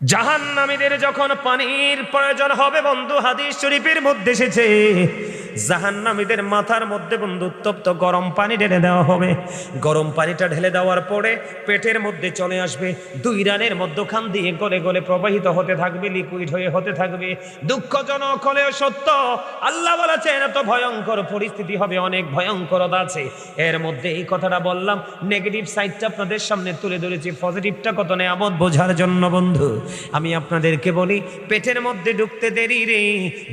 জাহান্নামীদের যখন পানির প্রয়োজন হবে বন্ধু হাদিস শরীফের মধ্যে এসেছে। জাহান্নামীদের মাথার মধ্যে বন্ধু উত্তপ্ত গরম পানি ঢেলে দেওয়া হবে। গরম পানিটা ঢেলে দেওয়ার পরে পেটের মধ্যে চলে আসবে। দুই রানের মধ্যখান দিয়ে গলে গলে প্রবাহিত হতে থাকবে লিকুইড হয়ে হতে থাকবে। দুঃখজনক হলেও সত্য, আল্লাহ বলেছেন, এত ভয়ঙ্কর পরিস্থিতি হবে, অনেক ভয়ঙ্করতা আছে। এর মধ্যে এই কথাটা বললাম নেগেটিভ সাইডটা আপনাদের সামনে তুলে ধরেছি পজিটিভটা কত নেয়ামত বোঝার জন্য বন্ধু। আমি আপনাদেরকে বলি, পেটের মধ্যে ঢুকতে দেরি রে।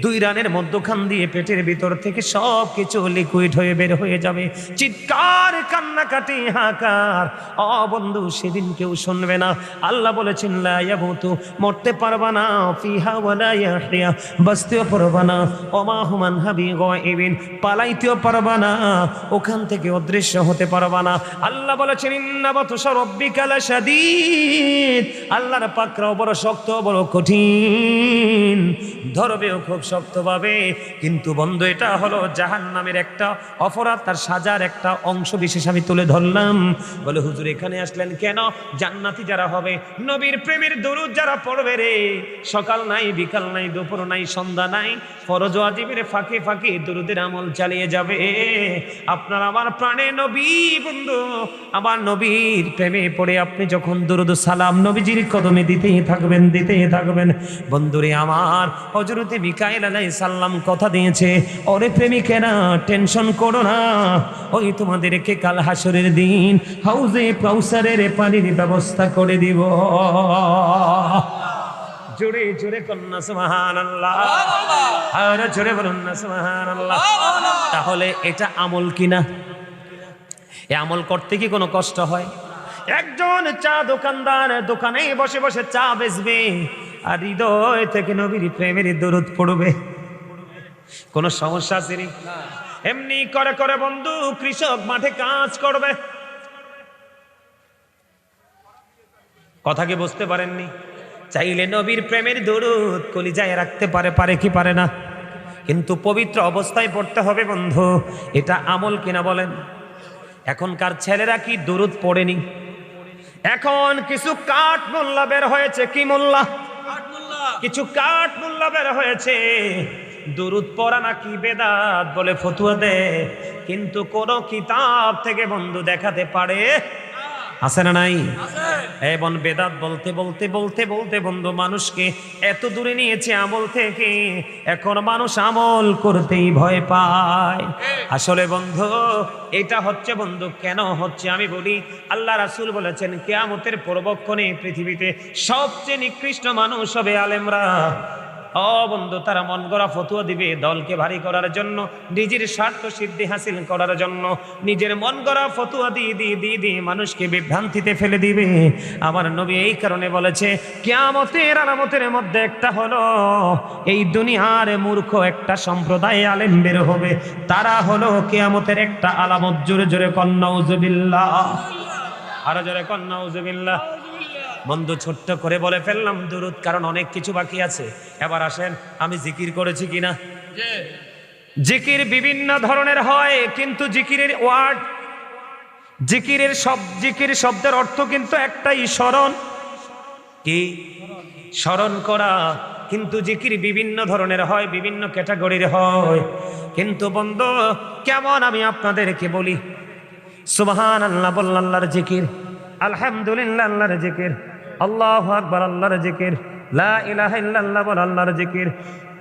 দুই রানের মধ্যখান দিয়ে পেটের ভিতর থেকে সব কিছু লিকুইড হয়ে বের হয়ে যাবে। চিৎকার, কান্নাকাটি হাকার অ বন্ধু, সেদিন কেউ শুনবে না। আল্লাহ বলেছেন, লা ইয়ামুতু, মরতে পারবা না। ফিহা ওয়ালা বাঁচতেও পারবা না। ওমা হাবি গায়বিন, পালাইতেও পারবা না। ওখান থেকে অদৃশ্য হতে পারবা না। আল্লাহ বলেছেন, ইন্না বাতুশা রব্বিকা লাশাদীদ। আল্লাহর পাকরাও বড় শক্ত, বড় কঠিন। ধরবেও খুব শক্ত পাবে কিন্তু বন্ধু, এটা হলো জাহান্নামের একটা অপরাধ, তার সাজার একটা অংশ বিশেষ আমি তুলে ধরলাম। বলে, হুজুর, এখানে আসলেন কেন? জান্নাতি যারা হবে, নবীর প্রেমের দরুদ যারা পড়বে রে। সকাল নাই, বিকাল নাই, দুপুর নাই, সন্ধ্যা নাই, ফরজ আজিবের ফাঁকে ফাঁকে দরুদের আমল চালিয়ে যাবে। আপনার আমার প্রাণে নবী, বন্ধু, আমার নবীর প্রেমে পড়ে আপনি যখন দরুদ সালাম নবীজির কদমে দিতেই থাকবেন দিতেই থাকবেন। বন্ধুরে আমার হজরতে মিকাইল আলাই সাল্লাম কথা দিয়েছে ওরে প্রেমিকেরা, টেনশন করো না। ওই তোমাদেরকে কাল হাসরের দিন হাউজে কাউসারের পানির ব্যবস্থা করে দিব। জোরে জোরে কন্যা সুবহান আল্লাহ আর জোরে বলুন না সুবহান আল্লাহ তাহলে এটা আমল কিনা? এ আমল করতে কি কোনো কষ্ট হয়? একজন চা দোকানদার দোকানে বসে বসে চা বেচবে, আর হৃদয় থেকে নবীর প্রেমের দরুদ পড়বে। কোনো সমস্যা আছে? এমনি করে করে বন্ধু কৃষক মাঠে কাজ করবে। কথা কি বুঝতে পারেননি? চাইলে নবীর প্রেমের দরুদ কলিজায় রাখতে পারে পারে কি পারে না? কিন্তু পবিত্র অবস্থায় পড়তে হবে বন্ধু এটা আমল কিনা বলেন? এখনকার ছেলেরা কি দরুদ পড়েনি? এখন কিছু কাঠ মোল্লা বের হয়েছে কি মোল্লা? কিছু কাঠ মোল্লা বের হয়েছে। দুরুদ পড়া নাকি বেদাত বলে ফতুয়া দেয় কিন্তু কোন কিতাব থেকে বন্ধু দেখাতে পারে? আছে না নাই? এবং বেদাত বলতে বলতে বলতে বলতে বন্ধু মানুষকে এত দূরে নিয়েছে আমল থেকে এখন মানুষ আমল করতেই ভয় পায়। আসলে বন্ধু এটা হচ্ছে বন্ধু কেন হচ্ছে আমি বলি আল্লাহ রাসুল বলেছেন কেয়ামতের পূর্বক্ষণে পৃথিবীতে সবচেয়ে নিকৃষ্ট মানুষ হবে আলেমরা। ও বন্ধু, তারা মন গড়া ফতুয়া দিবে দলকে ভারী করার জন্য, নিজের স্বার্থ সিদ্ধি হাসিল করার জন্য। নিজের মন গড়া ফতুয়া দিয়ে দিয়ে দিয়ে দিয়ে মানুষকে বিভ্রান্তিতে ফেলে দিবে। আমার নবী এই কারণে বলেছে, কেয়ামতের আলামতের মধ্যে একটা হলো, এই দুনিয়ার মূর্খ একটা সম্প্রদায় আলেম বের হবে। তারা হলো কেয়ামতের একটা আলামত। জোরে জোরে কন্যা উজুবিল্লাহ আরও জোরে কন্যা উজুবিল্লাহ বন্ধু ছোট্ট করে বলে ফেললাম দুরুদ কারণ অনেক কিছু বাকি আছে। এবার আসেন আমি জিকির করেছি কিনা? জিকির বিভিন্ন ধরনের হয় কিন্তু জিকিরের ওয়ার্ড জিকিরের সব জিকির শব্দের অর্থ কিন্তু একটাই স্মরণ। কি? স্মরণ করা। কিন্তু জিকির বিভিন্ন ধরনের হয় বিভিন্ন ক্যাটাগরির হয়। কিন্তু বন্ধু কেমন আমি আপনাদেরকে বলি? সুবহান আল্লাহ বলল আল্লাহর জিকির আলহামদুলিল্লাহ আল্লাহর জিকির। আল্লাহ আকবার, আল্লাহর জিকির। লা ইলাহা ইল্লাল্লাহ বল আল্লাহর জিকির।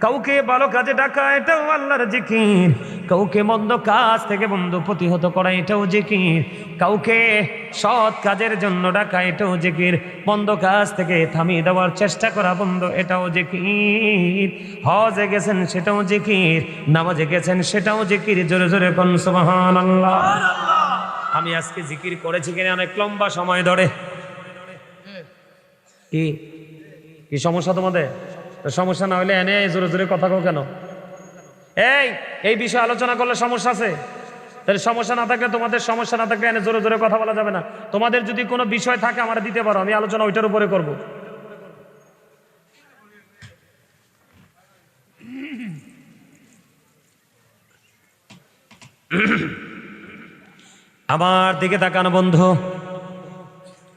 কাউকে ভালো কাজে ডাকা, এটাও আল্লাহর জিকির। কাউকে মন্দ কাজ থেকে বন্ধু প্রতিহত করা, এটাও জিকির। কাউকে সৎ কাজের জন্য ডাকা, এটাও জিকির। মন্দ কাজ থেকে থামিয়ে দেওয়ার চেষ্টা করা বন্ধ, এটাও জিকির। হজে গেছেন, সেটাও জিকির। নামাজে গেছেন, সেটাও জিকির। জোরে জোরে কোন, সুবহানাল্লাহ। আমি আজকে জিকির করেছি কিনা অনেক লম্বা সময় ধরে। কি? কি সমস্যা তোমাদের? সমস্যা না হলে এনে জোরে জোরে কথা কও কেন? এই এই বিষয়ে আলোচনা করলে সমস্যা আছে। তাহলে সমস্যা না থাকলে তোমাদের সমস্যা না থাকলে এনে জোরে জোরে কথা বলা যাবে না। তোমাদের যদি কোনো বিষয় থাকে আমার দিতে পারো, আমি আলোচনা ওইটার উপরে করব। আমার দিকে তাকানো বন্ধু।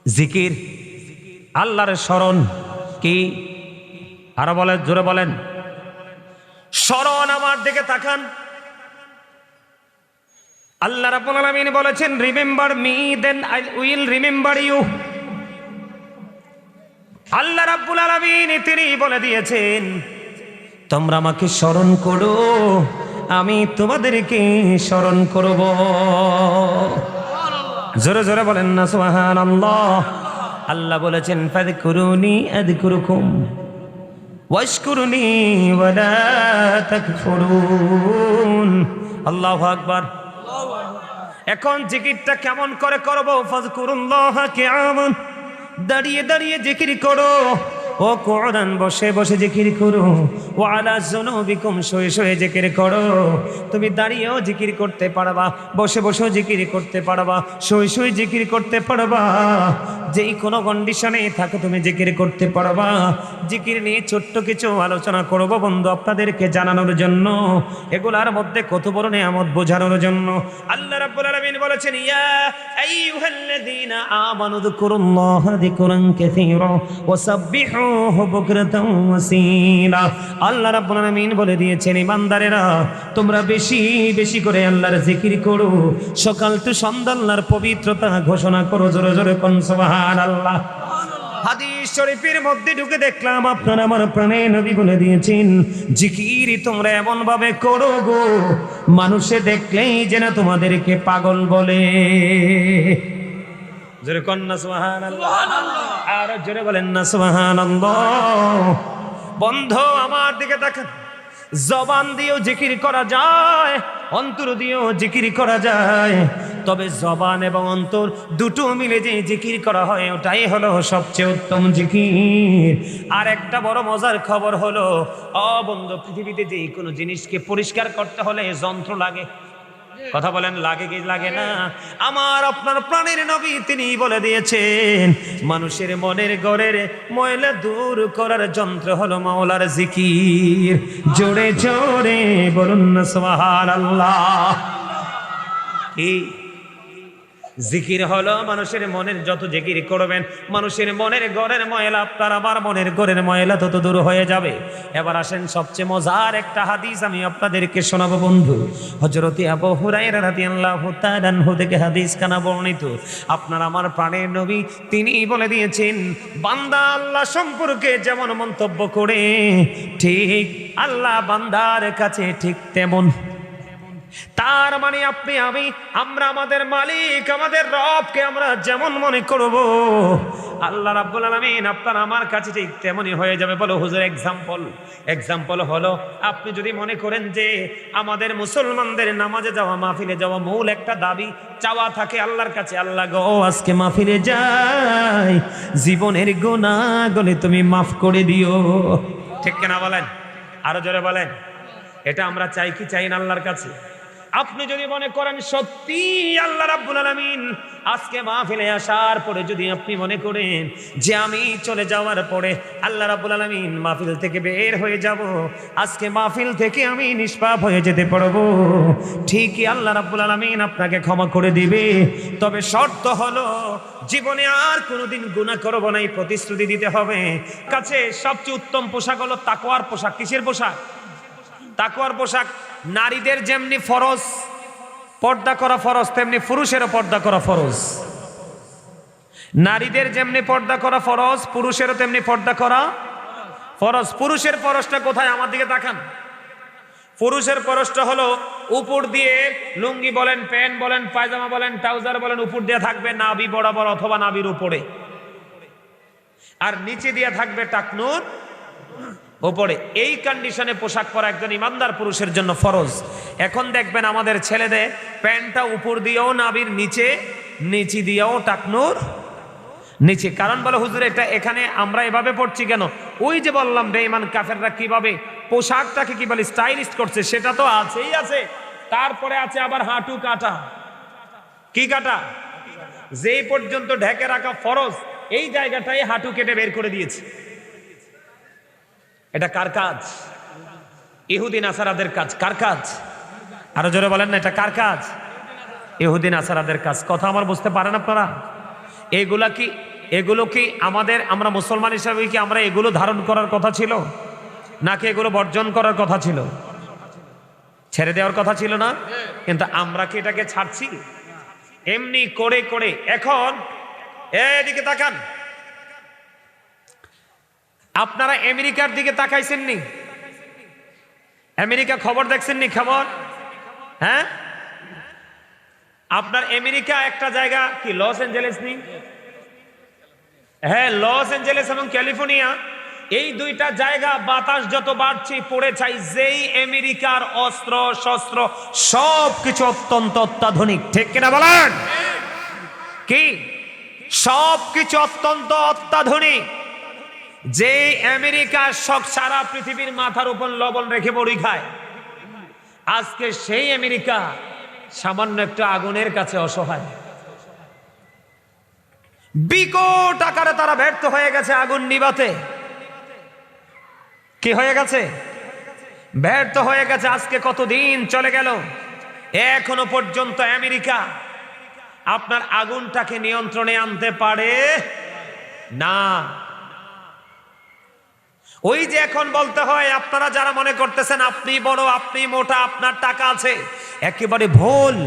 জিকির। আল্লাহর স্মরণ কি? আরও বলেন, জোরে বলেন। স্মরণ আমার দিকে তাকান। আল্লাহ আলামিন বলেছেন remember me then I will remember you Allah রাব্বুল আলামিন তিনি বলে দিয়েছেন, তোমরা আমাকে স্মরণ করো, আমি তোমাদেরকে স্মরণ করব। জোরে জোরে বলেন না, সুবহানাল্লাহ। আল্লাহ বলেছেন ফাদকুরুনি আযকুরুকুম, ওয়াশকুরুনি ওয়ালা তাকফুরুন। আল্লাহু আকবার। এখন জিকিরটা কেমন করে করব? ফাজকুরুল্লাহ কিয়ামান দাঁড়িয়ে দাঁড়িয়ে জিকির করো। ও কোরআন, বসে বসে জিকির করো। ও আলা জুনুবিকুম শুয়ে শুয়ে জিকির করো। তুমি দাঁড়িয়েও জিকির করতে পারবা, বসে, বসেও জিকির করতে পারবা, শুয়ে শুয়ে জিকির করতে পারবা। যেই কোনো কন্ডিশনে থাকো, তুমি জিকির করতে পারবা। জিকির নিয়ে ছোট্ট কিছু আলোচনা করব বন্ধু আপনাদেরকে জানানোর জন্য। এগুলার মধ্যে কত বড় নিয়ামত বোঝানোর জন্য। আল্লাহ রাব্বুল আলামিন বলেছেন, ইয়া আইয়ুহাল্লাযীনা আমানু যকুরুল্লাহা যিকরান কাসীরা ওয়া ওয়াসীলা আল্লাহ রাব্বুল আলামিন বলে দিয়েছেন, ইমানদারেরা, তোমরা বেশি বেশি করে আল্লাহর জিকির করো। সকাল তো সন্ধ্যা আল্লাহর পবিত্রতা ঘোষণা করো, জোরে জোরে কোন শরীফের মধ্যে ঢুকে দেখলাম, আপনার আমার প্রাণে নবী বলে দিয়েছেন, জিকির তোমরা করো গো, মানুষে দেখলেই যেন তোমাদেরকে পাগল বলে। বলেন বন্ধ, আমার দিকে দেখেন। জবান দিয়েও জিকির করা যায়, অন্তর দিয়েও জিকির করা যায়। তবে জবান এবং অন্তর দুটো মিলে যে জিকির করা হয়, ওটাই হলো সবচেয়ে উত্তম জিকির। আর একটা বড় মজার খবর হলো অবন্ধ পৃথিবীতে যে কোনো জিনিসকে পরিষ্কার করতে হলে যন্ত্র লাগে। কথা বলেন, লাগে কি লাগে না? আমার আপনার প্রাণের নবী তিনি বলে দিয়েছেন, মানুষের মনের গড়ের ময়লা দূর করার যন্ত্র হলো মাওলার জিকির। জোরে জোরে বলুন না আল্লাহ কি? জিকির হলো মানুষের মনের যত জিকির করবেন, মানুষের মনের গড়ের ময়লা আপনার আমার মনের গড়ের ময়লা তত দূর হয়ে যাবে। এবার আসেন সবচেয়ে মজার একটা হাদিস আমি আপনাদেরকে শোনাবো বন্ধু। হজরতি আবু হুরায়রা রাদিয়াল্লাহু তাআলা থেকে হাদিস কানা বর্ণিত। আপনার আমার প্রাণের নবী তিনি বলে দিয়েছেন, বান্দা আল্লাহ সম্পর্কে যেমন মন্তব্য করে, ঠিক আল্লাহ বান্দার কাছে ঠিক তেমন। তার মানে আপনি, আমি, আমরা আমাদের মালিক, আমাদের রবকে আমরা যেমন মনে করব। আল্লাহ রাব্বুল আলামিন আপনার আমার কাছে ঠিক তেমনই হয়ে যাবে। বলো হুজুর এক্সাম্পল এক্সাম্পল হলো, আপনি যদি মনে করেন যে আমাদের মুসলমানদের নামাজে যাওয়া, মাহফিলে যাওয়া মূল একটা দাবি, চাওয়া থাকে আল্লাহর কাছে, আল্লাহ গো, আজকে মাহফিলে যাই, জীবনের গুনাহগুলি তুমি মাফ করে দিও। ঠিক কিনা বলেন? আরও জোরে বলেন? এটা আমরা চাই কি, চাই না আল্লাহর কাছে? আপনি যদি মনে করেন সত্যি আল্লাহ রাব্বুল আলামিন আজকে মাহফিলে আসার পরে যদি আপনি মনে করেন যে আমি চলে যাওয়ার পরে আল্লাহ রাব্বুল আলামিন মাহফিল থেকে বের হয়ে যাব, আজকে মাহফিল থেকে আমি নিষ্পাপ হয়ে যেতে পারব। ঠিকই আল্লাহ রাব্বুল আলামিন আপনাকে ক্ষমা করে দিবে। তবে শর্ত হলো, জীবনে আর কোনোদিন গুনাহ করব না, এই প্রতিশ্রুতি দিতে হবে। কাছে সবচেয়ে উত্তম পোশাক হলো তাকওয়ার পোশাক। কিসের পোশাক? তাকুয়ার পোশাক নারীদের যেমনি ফরজ, পর্দা করা ফরজ, তেমনি পুরুষেরও পর্দা করা ফরজ। নারীদের যেমনি পর্দা করা ফরজ, পুরুষেরও তেমনি পর্দা করা ফরজ। পুরুষের ফরজটা কোথায়? আমার দিকে তাকান। পুরুষের ফরজটা হলো উপর দিয়ে লুঙ্গি বলেন, প্যান্ট বলেন, পায়জামা বলেন, ট্রাউজার বলেন, উপর দিয়ে থাকবে নাবি বরাবর অথবা নাবির উপরে। আর নিচে দিয়ে থাকবে টাকনুর ওপরে। এই কন্ডিশনে পোশাক পরা একজন ইমানদার পুরুষের জন্য ফরজ। এখন দেখবেন আমাদের ছেলেদের প্যান্টটা উপর দিয়েও নাবির নিচে, নিচি দিয়েও টাকনুর নিচে। কারণ বলে, হুজুর, এটা এখানে আমরা এভাবে পড়ছি কেন? ওই যে বললাম, বেঈমান কাফেররা কীভাবে পোশাকটাকে কি বলে স্টাইলিস্ট করছে, সেটা তো আছেই আছে। তারপরে আছে আবার হাঁটু কাটা। কি কাটা? যেই পর্যন্ত ঢেকে রাখা ফরজ, এই জায়গাটাই হাঁটু কেটে বের করে দিয়েছে। এটা কার কাজ? ইহুদিন আসারাদের কাজ। কার কাজ? আরও জোরে বলেন না, এটা কার কাজ? ইহুদিন আসারাদের কাজ। কথা আমার বুঝতে পারেন আপনারা? এগুলা কি এগুলো কি আমাদের আমরা মুসলমান হিসাবে কি আমরা এগুলো ধারণ করার কথা ছিল? নাকি এগুলো বর্জন করার কথা ছিল? ছেড়ে দেওয়ার কথা ছিল না? কিন্তু আমরা কি এটাকে ছাড়ছি? এমনি করে করে। এখন এদিকে তাকান। আপনারা আমেরিকার দিকে তাকাইছেন নি? আমেরিকা খবর দেখছেন নি খবর? হ্যাঁ? আপনার আমেরিকা একটা জায়গা কি, লস অ্যাঞ্জেলেস নি? হ্যাঁ লস অ্যাঞ্জেলেস এবং ক্যালিফোর্নিয়া, এই দুইটা জায়গা বাতাস যত বাড়ছে, পড়ে চাই যেই আমেরিকার অস্ত্র, শস্ত্র সব কিছু অত্যন্ত অত্যাধুনিক। ঠিক কিনা বলেন? কি? সব কিছু অত্যন্ত অত্যাধুনিক। যে আমেরিকা সব সারা পৃথিবীর মাথার উপর লবণ রেখে বড়ি খায়, আজকে সেই আমেরিকা সামান্য একটা আগুনের কাছে অসহায়। বিকট আকারে তারা ব্যর্থ হয়ে গেছে আগুন নিবাতে। কি হয়ে গেছে? ব্যর্থ হয়ে গেছে, আজকে কতদিন চলে গেল? এখনও পর্যন্ত আমেরিকা আপনার আগুনটাকে নিয়ন্ত্রণে আনতে পারে না। ওই যে এখন বলতে হয়, আপনারা যারা মনে করতেছেন আপনি বড়, আপনি মোটা, আপনার টাকা আছে, একেবারে ভুল।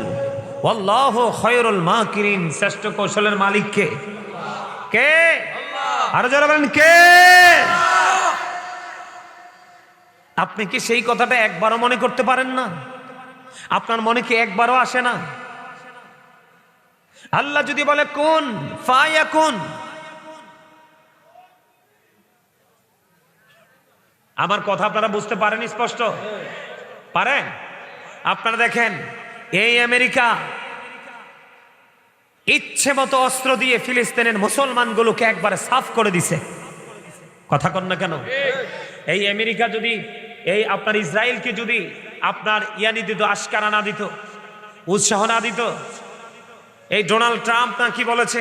খয়রুল মাকিরিন, শ্রেষ্ঠ কৌশলের মালিক কে? কে আরও যারা বলেন, কে? আপনি কি সেই কথাটা একবারও মনে করতে পারেন না? আপনার মনে কি একবারও আসে না? আল্লাহ যদি বলে, কোন, ফায়া কোন। আমার কথা আপনারা বুঝতে পারেন, স্পষ্ট? পারেন? আপনারা দেখেন, এই আমেরিকা ইচ্ছে মতো অস্ত্র দিয়ে ফিলিস্তিনের মুসলমানগুলোকে একবারে সাফ করে দিছে। কথা কন না কেন? এই আমেরিকা যদি, এই আপনার ইসরায়েলকে যদি আপনার ইয়ানি দিত আশকারা না দিত, উৎসাহ না দিত, এই ডোনাল্ড ট্রাম্প না কি বলেছে?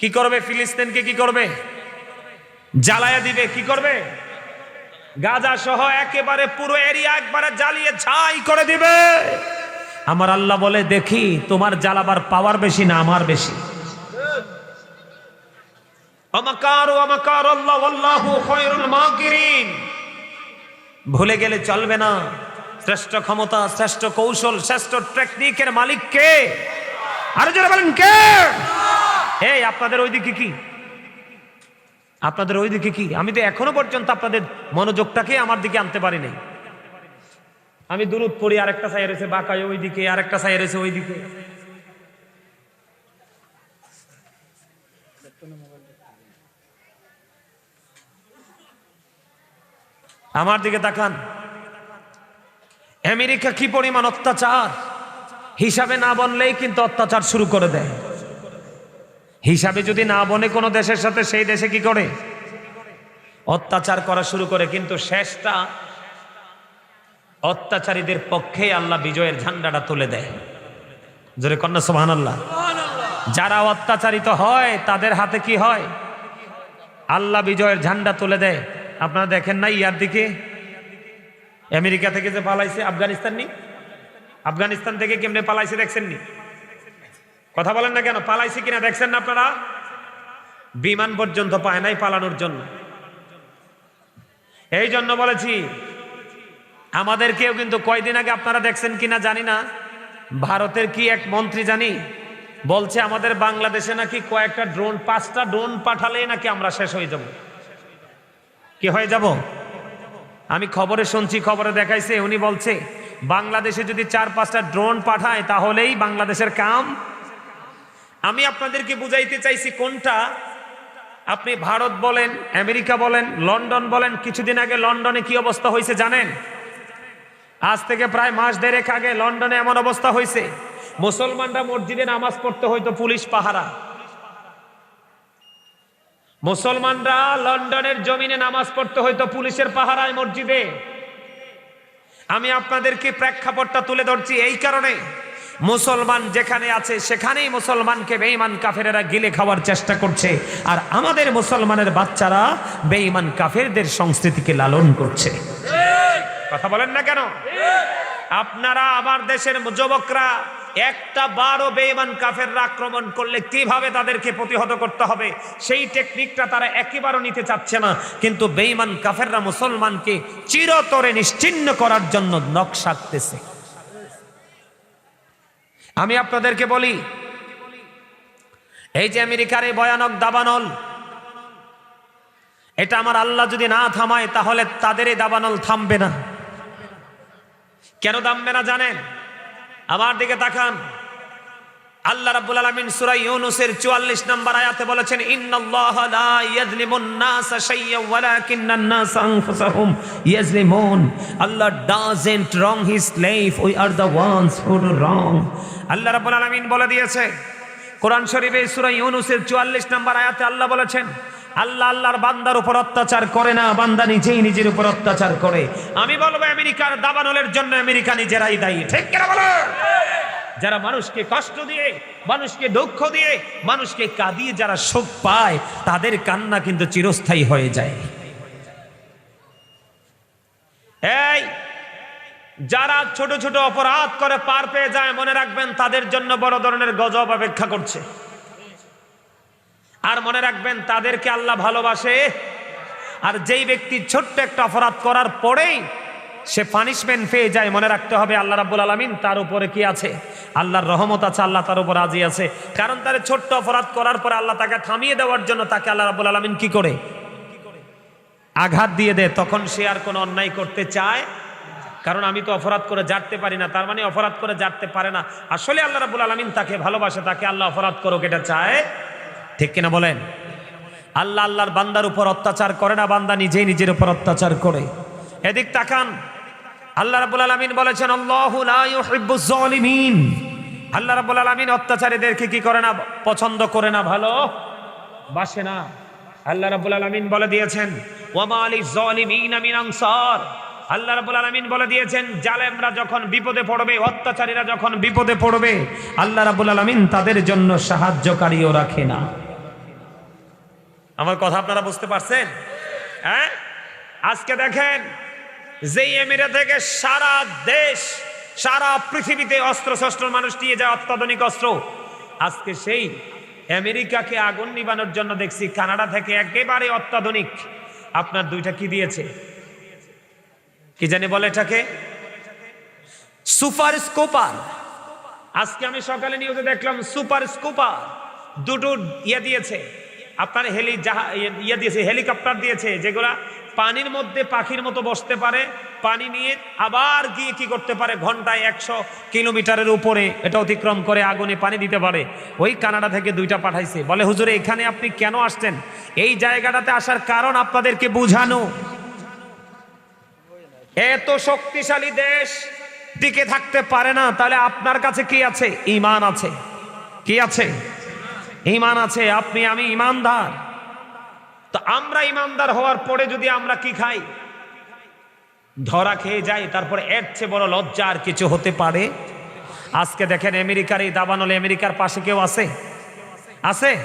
কি করবে ফিলিস্তিনকে, কি করবে? জ্বালায়া দিবে, কি করবে? গাজা সহ একেবারে পুরো এরিয়া একবারে জ্বালিয়ে ছাই করে দিবে। আমার আল্লাহ বলে, দেখি, তোমার জ্বালাবার পাওয়ার বেশি না আমার বেশি? ভুলে গেলে চলবে না। শ্রেষ্ঠ ক্ষমতা, শ্রেষ্ঠ কৌশল, শ্রেষ্ঠ টেকনিকের মালিক কে? আরও যারা বলেন, কে? এই, আপনাদের ওইদিকে কি? আপনাদের ওইদিকে কি? আমি তো এখনও পর্যন্ত আপনাদের মনোযোগটাকে আমার দিকে আনতে পারি নাই আমি দূরত পড়ি, আরেকটা সাই রয়েছে বাঁকায় ওইদিকে, আরেকটা সাই ওই দিকে আমার দিকে তাকান। আমেরিকা কি পরিমাণ অত্যাচার? হিসাবে না বললেই কিন্তু অত্যাচার শুরু করে দেয়। হিসাবে যদি না বনে কোনো দেশের সাথে, সেই দেশে কি করে? অত্যাচার করা শুরু করে, কিন্তু শেষটা অত্যাচারীদের পক্ষে আল্লাহ বিজয়ের ঝান্ডাটা তুলে দেয়। জোরে কন্যা সোহান আল্লাহ যারা অত্যাচারিত হয়, তাদের হাতে কি হয়? আল্লাহ বিজয়ের ঝান্ডা তুলে দেয়। আপনারা দেখেন না ইয়ার দিকে? আমেরিকা থেকে যে পালাইছে, আফগানিস্তান নি? আফগানিস্তান থেকে কেমনে পালাইছে দেখছেন নি? কথা বলেন না কেন? পালাইছে কিনা দেখছেন না আপনারা? বিমান পর্যন্ত পায় নাই পালানোর জন্য। এই জন্য বলেছি আমাদেরকেও কিন্তু কয়দিন আগে আপনারা দেখছেন কিনা জানি না। ভারতের কি এক মন্ত্রী জানি বলছে, আমাদের বাংলাদেশে নাকি কয়েকটা ড্রোন, পাঁচটা ড্রোন পাঠালেই নাকি আমরা শেষ হয়ে যাব। কি হয়ে যাব? আমি খবরে শুনছি, খবরে দেখাইছে, উনি বলছে, বাংলাদেশে যদি চার পাঁচটা ড্রোন পাঠায়, তাহলেই বাংলাদেশের কাম আমি আপনাদেরকে বুঝাইতে চাইছি কোনটা? আপনি ভারত বলেন, আমেরিকা বলেন, লন্ডন বলেন, কিছুদিন আগে লন্ডনে কি অবস্থা হয়েছে জানেন? আজ থেকে প্রায় মাস দেড়েক আগে লন্ডনে এমন অবস্থা হয়েছে। মুসলমানরা মসজিদে নামাজ পড়তে হয়তো পুলিশ পাহারা। মুসলমানরা লন্ডনের জমিনে নামাজ পড়তে হয়তো পুলিশের পাহারায় মসজিদে। আমি আপনাদেরকে প্রেক্ষাপটটা তুলে ধরছি এই কারণে। মুসলমান যেখানে আছে, সেখানেই মুসলমানকে বেঈমান কাফেরেরা গিলে খাওয়ার চেষ্টা করছে। আর আমাদের মুসলমানের বাচ্চারা বেঈমান কাফেরদের সংস্কৃতিকে লালন করছে। কথা বলেন না কেন? আপনারা আমার দেশের যুবকরা একটা বারো বেঈমান কাফেররা আক্রমণ করলে কীভাবে তাদেরকে প্রতিহত করতে হবে? সেই টেকনিকটা তারা একেবারও নিতে চাচ্ছে না। কিন্তু বেঈমান কাফেররা মুসলমানকে চিরতরে নিশ্চিন্ন করার জন্য নকশাকতেছে আমি আপনাদেরকে বলি, এই যে আমেরিকার এই ভয়ানক দাবানল, এটা আমার আল্লাহ যদি না থামায়, তাহলে তাদের এই দাবানল থামবে না। কেন থামবে না জানেন? আমার দিকে তাকান। আল্লাহ রাব্বুল আলামিন সূরা ইউনূসের 44 নম্বর আয়াতে বলেছেন, ইন্নাল্লাহ লা ইয়াজলিমুন নাসা শাইয়্যান ওয়ালাকিন্নান নাস আনফুসাহুম ইয়াজলিমুন Allah doesn't wrong his slave we are the ones who do wrong Allah রাব্বুল আলামিন বলে দিয়েছে, কোরআন শরীফে সূরা ইউনূসের 44 নম্বর আয়াতে আল্লাহ বলেছেন, আল্লাহ আল্লাহর বান্দার উপর অত্যাচার করে না, বান্দা নিজেই নিজের উপর অত্যাচার করে। আমি বলব, আমেরিকার দাবানলের জন্য আমেরিকা নিজেরাই দায়ী। ঠিক কিনা বলো? যারা মানুষকে কষ্ট দিয়ে, মানুষকে দুঃখ দিয়ে, মানুষকে কাঁদিয়ে যারা সুখ পায়, তাদের কান্না কিন্তু চিরস্থায়ী হয়ে যায়। এই, যারা ছোট ছোট অপরাধ করে পার পেয়ে যায়, মনে রাখবেন তাদের জন্য বড় ধরনের গজব অপেক্ষা করছে। আর মনে রাখবেন তাদেরকে আল্লাহ ভালোবাসে। আর যেই ব্যক্তি ছোট্ট একটা অপরাধ করার পরেই সে পানিশমেন্ট পেয়ে যায়, মনে রাখতে হবে আল্লাহ রাব্বুল আলামিন তার উপরে কি আছে? আল্লাহর রহমত আছে, আল্লাহ তার উপর রাজি আছে। কারণ তার ছোট্ট অপরাধ করার পরে আল্লাহ তাকে থামিয়ে দেওয়ার জন্য তাকে আল্লাহ রাব্বুল আলামিন কি করে? আঘাত দিয়ে দেয়। তখন সে আর কোনো অন্যায় করতে চায়? কারণ আমি তো অপরাধ করে জানতে পারি না। তার মানে অপরাধ করে জানতে পারে না। আসলে আল্লাহ রাব্বুল আলামিন তাকে ভালোবাসে, তাকে আল্লাহ অপরাধ করুক, এটা চায়। ঠিক কিনা বলেন? আল্লাহ আল্লাহর বান্দার উপর অত্যাচার করে না, বান্দা নিজেই নিজের উপর অত্যাচার করে। এদিক তাকান। আল্লাহ রাব্বুল আলামিন বলেছেন, আল্লাহু লা ইউহিব্বুজ জালিমিন আল্লাহ রাব্বুল আলামিন অত্যাচারীদেরকে কি করে না, পছন্দ করে না, ভালো? বাসে না। আল্লাহ রাব্বুল আলামিন বলে দিয়েছেন ওয়ামা আলিজ জালিমিন মিন আনসার। আল্লাহ রাব্বুল আলামিন বলে দিয়েছেন, জালেমরা যখন বিপদে পড়বে, অত্যাচারীরা যখন বিপদে পড়বে, আল্লাহ রাব্বুল আলামিন তাদের জন্য সাহায্যকারীও রাখে না। আমার কথা আপনারা বুঝতে পারছেন? হ্যাঁ? আজকে দেখেন যে এমিরা থেকে সারা দেশ সারা পৃথিবীতে অস্ত্র শস্ত্র মানুষ নিয়ে যায় অত্যাধুনিক অস্ত্র। আজকে সেই আমেরিকাকে আগুন নিবানোর জন্য দেখছি কানাডা থেকে একেবারে অত্যাধুনিক। আপনার দুইটা কি দিয়েছে? কি জানি বলে এটাকে? Super scooper. আজকে আমি সকালে নিউজে দেখলাম সুপার স্কোপার দুটো ইয়ে দিয়েছে। আপনার হেলি জাহা ইয়ে দিয়েছে হেলিকপ্টার দিয়েছে যেগুলা পানির মধ্যে পাখির মতো বসতে পারে, পানি নিয়ে আবার গিয়ে কি করতে পারে? ঘন্টায় একশো কিলোমিটারের উপরে এটা অতিক্রম করে আগুনে পানি দিতে পারে। ওই কানাডা থেকে দুইটা পাঠাইছে। বলে, হুজুরে, এখানে আপনি কেন আসছেন? এই জায়গাটাতে আসার কারণ আপনাদেরকে বুঝানো। এত শক্তিশালী দেশ টিকে থাকতে পারে না। তাহলে আপনার কাছে কি আছে? ইমান আছে। কি আছে? ইমান আছে। আপনি, আমি ইমানদার। তো আমরা ইমানদার হওয়ার পরে যদি আমরা কি খাই? ধরা খেয়ে যাই, তারপরে এর চেয়ে বড় লজ্জা আর কিছু হতে পারে? আজকে দেখেন আমেরিকার এই দাবানলে, আমেরিকার পাশে কেউ আছে? আছে?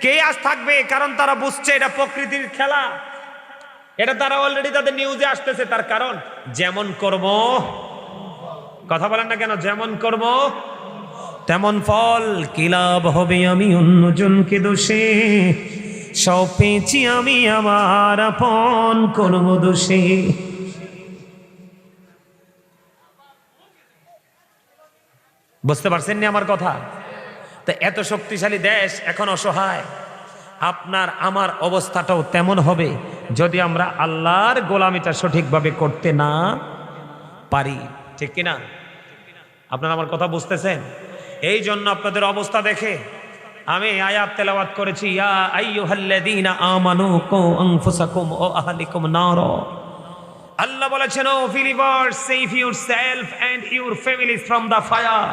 কে আজ থাকবে? কারণ তারা বুঝছে এটা প্রকৃতির খেলা। এটা তারা অলরেডি তাদের নিউজে আসতেছে, তার কারণ যেমন কর্ম, কথা বলেন না কেন? যেমন কর্ম, তেমন ফল। কি লাভ হবে আমি অন্যজনকে দোষে? সব পেয়েছি আমি, আমার আপন কর্ম দোষে। বুঝতে পারছেন নি আমার কথা? তো এত শক্তিশালী দেশ এখন অসহায়। আপনার, আমার অবস্থাটাও তেমন হবে যদি আমরা আল্লাহর গোলামিটা সঠিকভাবে করতে না পারি। ঠিক কিনা? আপনারা আমার কথা বুঝতেছেন? এই জন্য আপনাদের অবস্থা দেখে আমি আয়াত তেলাওয়াত করেছি ইয়া আইয়ুহাল্লাযীনা আমানু কু আনফুসাকুম ও আহলিকুম নার। আল্লাহ বলেছেন O believers save yourself and your families from the fire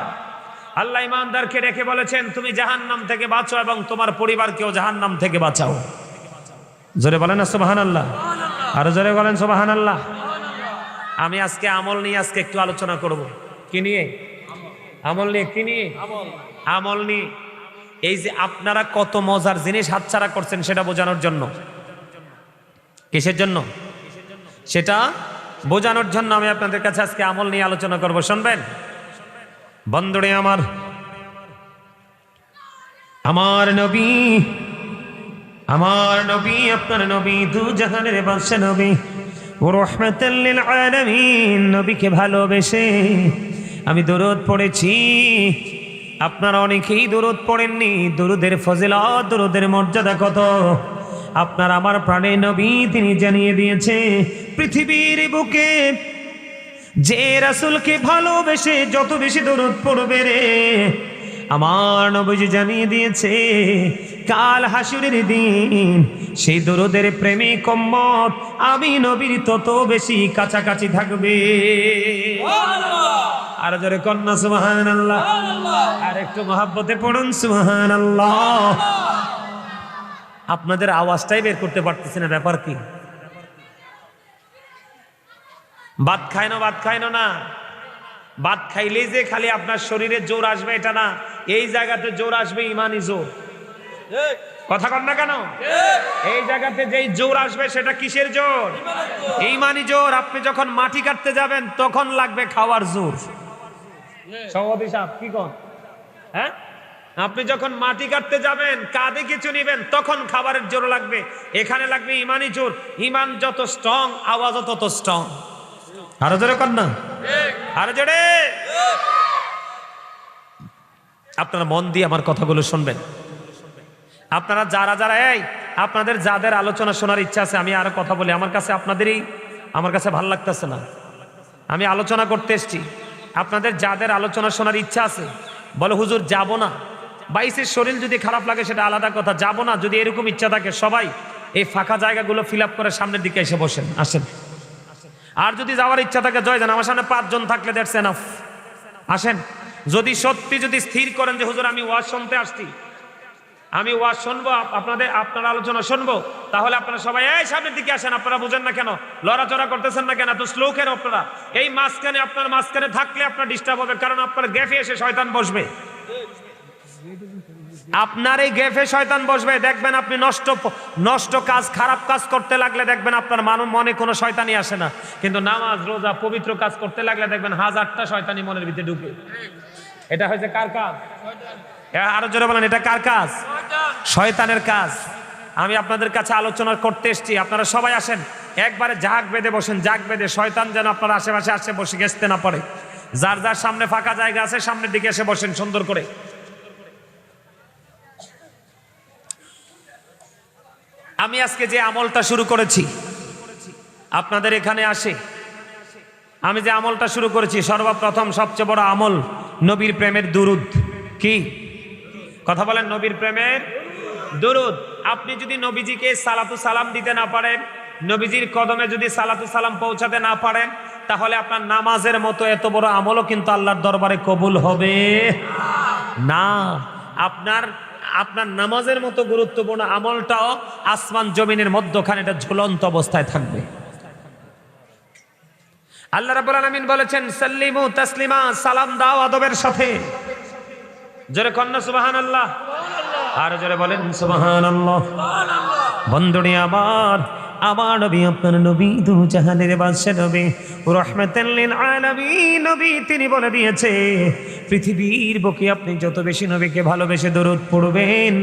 Allah ইমানদারকে রেখে বলেছেন তুমি জাহান্নাম থেকে বাঁচো এবং তোমার পরিবারকেও জাহান্নাম থেকে বাঁচাও। জোরে বলেন না সুবহানাল্লাহ। আর জোরে বলেন সুবহানাল্লাহ। আমি আজকে আমল নিয়ে আজকে একটু আলোচনা করব। কি নিয়ে? আমল নিয়ে কি নিয়ে? আমল নিয়ে এই যে আপনারা কত মজার জিনিস হাতছাড়া করছেন সেটা বোঝানোর জন্য। কিসের জন্য? সেটা বোঝানোর জন্য আমি আপনাদের কাছে আজকে আমল নিয়ে আলোচনা করব, শুনবেন? বন্ধুরে আমার আমার নবী আমার নবী, আপনার নবী, দু জাহানের বাদশা নবী ও রহমতাল্লিল নবীকে ভালোবেসে আমি দরদ পড়েছি। আপনারা অনেকেই দরদ পড়েননি। দরুদের ফজিলত, দরুদের মর্যাদা কত? আপনার আমার প্রাণে নবী তিনি জানিয়ে দিয়েছে, পৃথিবীর বুকে যে রাসুলকে ভালোবেসে যত বেশি দরদ পড়বে রে, আমার নবী জানিয়ে দিয়েছে কাল হাসুরের দিন। সেই দরদের প্রেমী কম্মত আমি নবীর তত বেশি কাছাকাছি থাকবে। আর জোরে কন্যা সুহান আল্লাহ আর একটু মহাব্বতে পড়ুন সুহান আল্লাহ আপনাদের আওয়াজটাই বের করতে পারতেছে না ব্যাপার কি? ভাত খায় না ভাত খায় না। ভাত খাইলেই যে খালি আপনার শরীরে জোর আসবে এটা না। এই জায়গাতে জোর আসবে ইমানি জোর। কথা কন না কেন? এই জায়গাতে যেই জোর আসবে সেটা কিসের জোর? ইমানি জোর। আপনি যখন মাটি কাটতে যাবেন তখন লাগবে খাওয়ার জোর। সভাপতি সাহেব কি কন? হ্যাঁ? আপনি যখন মাটি কাটতে যাবেন কাঁধে কিছু নিবেন তখন খাবারের জোর লাগবে। এখানে লাগবে ইমানি জোর। ইমান যত স্ট্রং আওয়াজও তত স্ট্রং আরও জোরে কর না? আরও জোরে? আপনারা মন দিয়ে আমার কথাগুলো শুনবেন। আপনারা যারা যারা, এই, আপনাদের যাদের আলোচনা শোনার ইচ্ছা আছে, আমি আরও কথা বলি। আমার কাছে আপনাদেরই, আমার কাছে ভালো লাগতেছে না। আমি আলোচনা করতে এসছি। আপনাদের যাদের আলোচনা শোনার ইচ্ছা আছে, বলে, হুজুর, যাব না। বাইশের শরীর যদি খারাপ লাগে, সেটা আলাদা কথা। যাব না, যদি এরকম ইচ্ছা থাকে, সবাই এই ফাঁকা জায়গাগুলো ফিল আপ করে সামনের দিকে এসে বসেন, আসেন। আর যদি যাওয়ার ইচ্ছা থাকে, জয় যান আমার সামনে পাঁচজন থাকলে এনাফ আসেন। যদি সত্যি যদি স্থির করেন যে, হুজুর, আমি ওয়াজ শুনতে আসছি। আমি ওয়াজ শুনব আপনাদের, আপনার আলোচনা শুনব। তাহলে আপনারা সবাই, এই, সামনের দিকে আসেন, আপনারা বুঝেন না কেন? লড়াচড়া করতেছেন না কেন? এত স্লো কেন আপনারা? এই মাঝখানে আপনার, মাঝখানে থাকলে আপনার ডিস্টার্ব হবে, কারণ আপনার গ্যাফে এসে শয়তান বসবে। আপনার এই গেফে শয়তান বসবে, দেখবেন আপনি নষ্ট নষ্ট কাজ, খারাপ কাজ করতে লাগলে দেখবেন আপনার মানব মনে কোনো শয়তানি আসে না। কিন্তু নামাজ, রোজা, পবিত্র কাজ করতে লাগলে দেখবেন হাজারটা শয়তানি মনের ভিতরে ঢুকে। এটা হয়েছে কার কাজ? আরও জোরে বলেন, এটা কার কাজ? শয়তানের কাজ। আমি আপনাদের কাছে আলোচনা করতে এসেছি, আপনারা সবাই আসেন। একবারে জাগ বেঁধে বসেন, জাগ বেঁধে। শয়তান যেন আপনার আশেপাশে আসে, বসে গেছতে না পারে। যার যার সামনে ফাঁকা জায়গা আছে, সামনের দিকে এসে বসেন সুন্দর করে। আমি আজকে যে আমলটা শুরু করেছি, আপনাদের এখানে আসে। আমি যে আমলটা শুরু করেছি, সর্বপ্রথম সবচেয়ে বড় আমল নবীর প্রেমের দুরুদ। কি? কথা বলেন নবীর প্রেমের দুরুদ। আপনি যদি নবীজিকে সালাতু সালাম দিতে না পারেন, নবীজির কদমে যদি সালাতু সালাম পৌঁছাতে না পারেন, তাহলে আপনার নামাজের মতো এত বড় আমলও কিন্তু আল্লাহর দরবারে কবুল হবে। না, আপনার আপনার নামাজের মতো গুরুত্বপূর্ণ আমলটাও আসমান জমিনের মধ্যখানে এটা ঝুলন্ত অবস্থায় থাকবে। আল্লাহ রাব্বুল আলামিন বলেছেন, সাল্লিমু তাসলিমা সালাম দাও আদবের সাথে। জোরে কন্যা সুবহানাল্লাহ। আর জোরে বলেন সুবাহান আল্লাহ বন্ধুনি আমার আমার নবী আপনার নবী দু জাহানের বাদশা নবী রহমাতাল লিল আলামিন নবী তিনি বলে দিয়েছে পৃথিবীর বুকে আপনি যত বেশি নবীকে ভালোবেসে দরুদ পড়বেন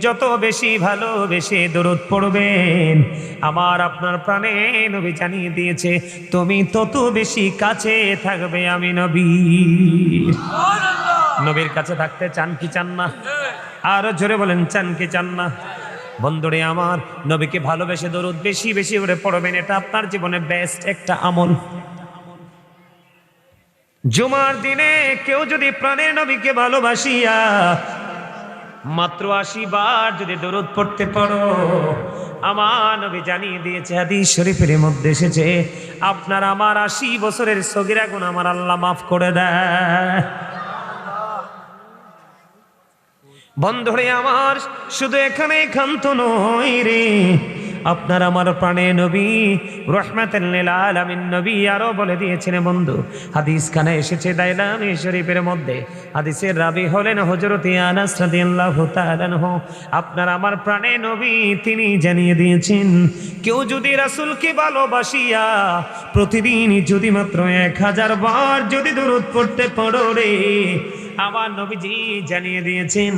যত বেশি ভালোবেসে দরুদ পড়বেন আমার আপনার প্রাণে নবী জানিয়ে দিয়েছে তুমি তত বেশি কাছে থাকবে আমি নবী। নবীর কাছে থাকতে চান কি চান না? আরও জোরে বলেন চান কি চান না? বন্ধুরে আমার, নবীকে ভালোবেসে দরুদ বেশি বেশি করে পড়বেন, এটা আপনার জীবনে বেস্ট একটা আমল। জুমার দিনে কেউ যদি প্রাণের নবীকে ভালোবাসিয়া মাত্র আশি বার যদি দরুদ পড়তে পারো, আমার নবী জানিয়ে দিয়েছে, হাদিস শরীফের মধ্যে এসেছে, আপনার আমার আশি বছরের সগিরা গুণ আমার আল্লাহ মাফ করে দেয়। বন্ধুরে আমার, শুধু এখানে ক্ষান্ত নয় রে। আপনার আমার প্রাণে নবী রহমাতুল্লিল আলামিন নবী আরও বলে দিয়েছেন বন্ধু হাদিস খানে এসেছে দাইলামি শরীফের মধ্যে। হাদিসের রাবি হলেন হজরত আনাস আপনার আমার প্রাণে নবী তিনি জানিয়ে দিয়েছেন, কেউ যদি রাসূলকে ভালোবাসিয়া প্রতিদিন যদি মাত্র এক হাজার বার যদি দরুদ পড়তে পারো রে আমার নবীজি জানিয়ে দিয়েছেন,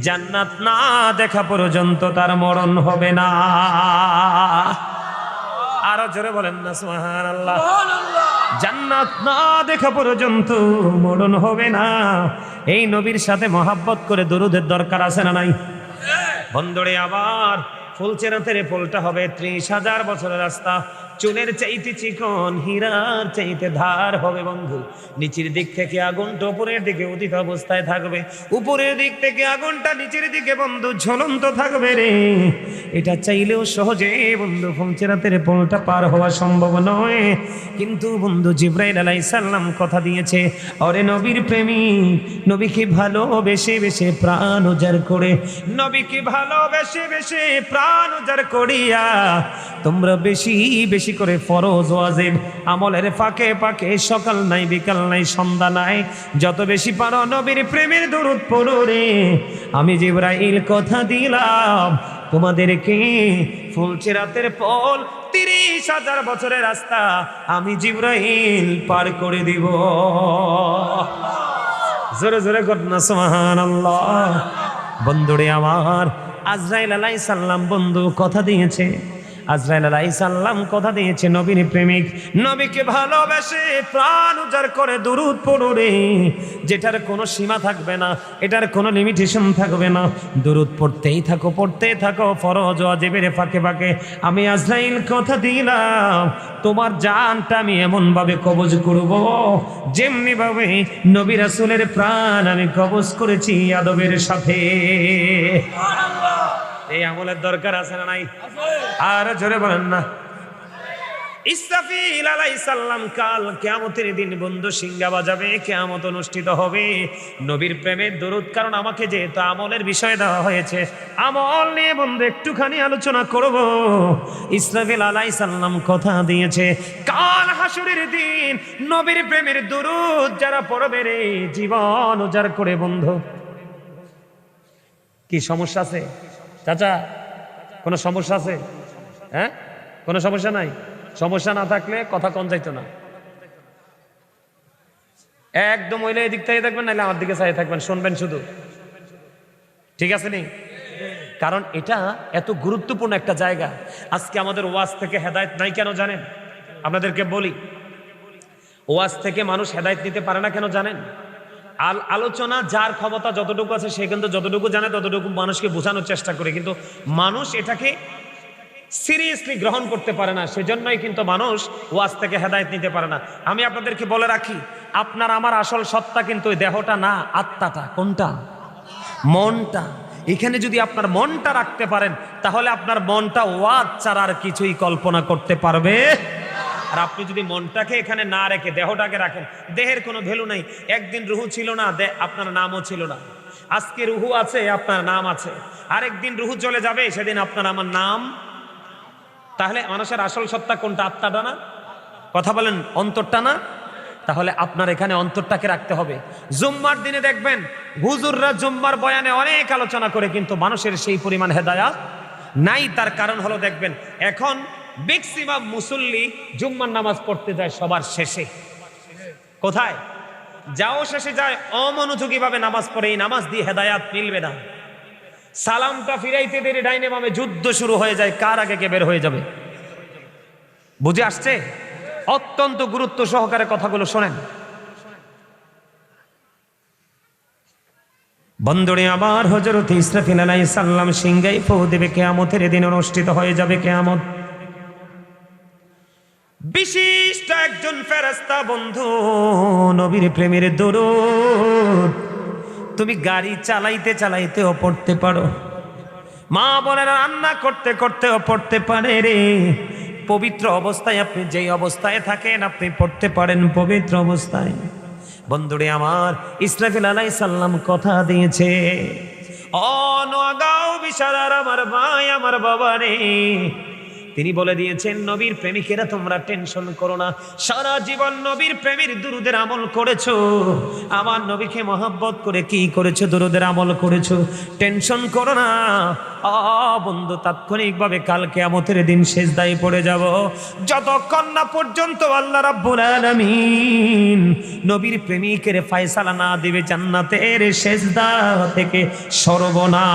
জান্নাত না দেখা পর্যন্ত তার মরণ হবে না। আরও জোরে বলেন না, সুবহানাল্লাহ। জান্নাত না দেখা পর্যন্ত মরণ হবে না। এই নবীর সাথে মহাব্বত করে দরুদের দরকার আছে না নাই? বন্দরে আবার ফুলচেরাতের ফুলটা হবে ত্রিশ হাজার বছরের রাস্তা। চুলের চাইতে চিকন, হীরার চাইতে ধার হবে বন্ধু। নিচের দিক থেকে আগুনটা উপরের দিকে উদিত অবস্থায় থাকবে। উপরের দিক থেকে আগুনটা নিচের দিকে বন্ধু ঝলন্ত থাকবে রে। এটা চাইলেও সহজে বন্ধু ফুলচেরাতের পোলটা পার হওয়া সম্ভব নয়। কিন্তু বন্ধু জিব্রাইল আলাইসাল্লাম কথা দিয়েছে, অরে নবীর প্রেমী নবীকে ভালোবেসে বেশে প্রাণ উজাড় করে, নবীকে ভালোবেসে বেশে প্রাণ উজাড় করিয়া, তোমরা বেশি বেশি করে ফরজ ওয়াজিব আমলের ফাঁকে ফাঁকে সকাল নাই, বিকাল নাই, সন্ধ্যা নাই। যত বেশি পারো নবীর প্রেমের দরুদ পড়ো রে। আমি জিব্রাইল কথা দিলাম, তোমাদেরকে ফুলচেরাতের পল, তিরিশ হাজার বছরের রাস্তা আমি জিব্রাইল পার করে দিব। জোরে জোরে ঘটনা সোহান বন্ধুরে আমার, আজরাইল আলাই সাল্লাম বন্ধু কথা দিয়েছে। আজরাইল আলাই সাল্লাম কথা দিয়েছে নবীর প্রেমিক। নবীকে ভালোবেসে প্রাণ উজার করে দুরুদ পড়ুরে যেটার কোনো সীমা থাকবে না, এটার কোনো লিমিটেশন থাকবে না। দুরুদ পড়তেই থাকো পড়তেই থাকো, ফরজ অজেবের ফাঁকে ফাঁকে। আমি আজরাইল কথা দিলাম, তোমার জানটা আমি এমন ভাবে কবজ করব যেমনি ভাবে নবী রাসূলের প্রাণ আমি কবজ করেছি আদবের সাথে। এই আমলের দরকার আছে না নাই? আর জোরে বলেন না। ইসরাফিল আলাইহিস সালাম কাল কিয়ামতের দিন বন্ধু সিংহা বাজাবে কিয়ামত অনুষ্ঠিত হবে। নবীর প্রেমের দরুদ কারণ আমাকে যেহেতু আমলের বিষয় দেওয়া হয়েছে আমল নিয়ে বন্ধু একটুখানি আলোচনা করব। ইসরাফিল আলাইহিস সালাম কথা দিয়েছে কাল হাসুরের দিন নবীর প্রেমের দরুদ যারা পড়বে রে জীবন উজাড় করে বন্ধু। কি সমস্যা আছে? চাচা, কোনো সমস্যা আছে? হ্যাঁ? কোনো সমস্যা নাই? সমস্যা না থাকলে কথা কম যাইতো না। একদম ওইলে এদিক থেকে থাকবেন নাহলে আমার দিকে চাই থাকবেন, শুনবেন শুধু। ঠিক আছে নি? কারণ এটা এত গুরুত্বপূর্ণ একটা জায়গা। আজকে আমাদের ওয়াজ থেকে হেদায়েত নাই কেন জানেন? আপনাদেরকে বলি। ওয়াজ থেকে মানুষ হেদায়ত নিতে পারে না কেন জানেন? আল আলোচনা যার ক্ষমতা যতটুকু আছে, সে কিন্তু যতটুকু জানে ততটুকু মানুষকে বোঝানোর চেষ্টা করে। কিন্তু মানুষ এটাকে সিরিয়াসলি গ্রহণ করতে পারে না, সেজন্যই কিন্তু মানুষ ওয়াজ থেকে হেদায়েত নিতে পারে না। আমি আপনাদেরকে বলে রাখি, আপনার আমার আসল সত্তা কিন্তু দেহটা না, আত্মাটা। কোনটা? মনটা। এখানে যদি আপনার মনটা রাখতে পারেন, তাহলে আপনার মনটা ওয়াজ ছাড়া আর কিছুই কল্পনা করতে পারবে আর আপনি যদি মনটাকে এখানে না রেখে, দেহটাকে রাখেন, দেহের কোনো ভ্যালু নাই। একদিন রুহু ছিল না আপনার নামও ছিল না। আজকে রুহু আছে, আপনার নাম আছে। আরেকদিন রুহু চলে যাবে, সেদিন আপনার আমার নাম। তাহলে মানুষের আসল সত্তা কোনটা, আত্মাটা না? কথা বলেন, অন্তরটা না? তাহলে আপনার এখানে অন্তরটাকে রাখতে হবে। জুম্মার দিনে দেখবেন, হুজুররা জুম্মার বয়ানে অনেক আলোচনা করে, কিন্তু মানুষের সেই পরিমাণ হেদায়াত নাই। তার কারণ হলো দেখবেন, এখন ম্যাক্সিমাম মুসল্লি জুম্মার নামাজ পড়তে যায় সবার শেষে। কোথায়? যাও শেষে যায় অমনোযোগী ভাবে নামাজ পড়ে, এই নামাজ দিয়ে হেদায়াত মিলবে না। সালামটা ফিরাইতে দেরি, ডাইনে বামে যুদ্ধ শুরু হয়ে যায়, কার আগে কে বের হয়ে যাবে? বুঝে আসছে? অত্যন্ত গুরুত্ব সহকারে কথাগুলো শোনেন। বন্দরে আবার হজরত ইসরাফিল আলাই সাল্লাম সিংগাই ফো দেবে, কেয়ামতের দিন অনুষ্ঠিত হয়ে যাবে কেয়ামত। বিশিষ্ট একজন ফেরাস্তা বন্ধু, নবীর প্রেমের দরুদ। তুমি গাড়ি চালাইতে চালাইতেও পড়তে পারো। মা বলে রান্না করতে করতেও পড়তে পারে রে। পবিত্র অবস্থায় আপনি যেই অবস্থায় থাকেন, আপনি পড়তে পারেন পবিত্র অবস্থায়। বন্ধুরে, আমার ইসরাফিল আলাই সাল্লাম কথা দিয়েছে অনগাও বিশালার আমার ভাই, আমার বাবা রে তিনি বলে দিয়েছেন, নবীর প্রেমিকেরা তোমরা টেনশন করো না। সারা জীবন নবীর প্রেমের দুরুদের আমল করেছ। আমার নবীকে মহাব্বত করে কি করেছ, দুরুদের আমল করেছ? টেনশন করো না। বন্ধু, তাৎক্ষণিকভাবে কালকে আমতের দিন শেষ দায়ী পড়ে যাব। যতক্ষণ না পর্যন্ত আল্লাহ রাব্বুল আলামিন নবীর প্রেমিকের ফায়সালা না দিবে জান্নাতের শেষ থেকে সরবনা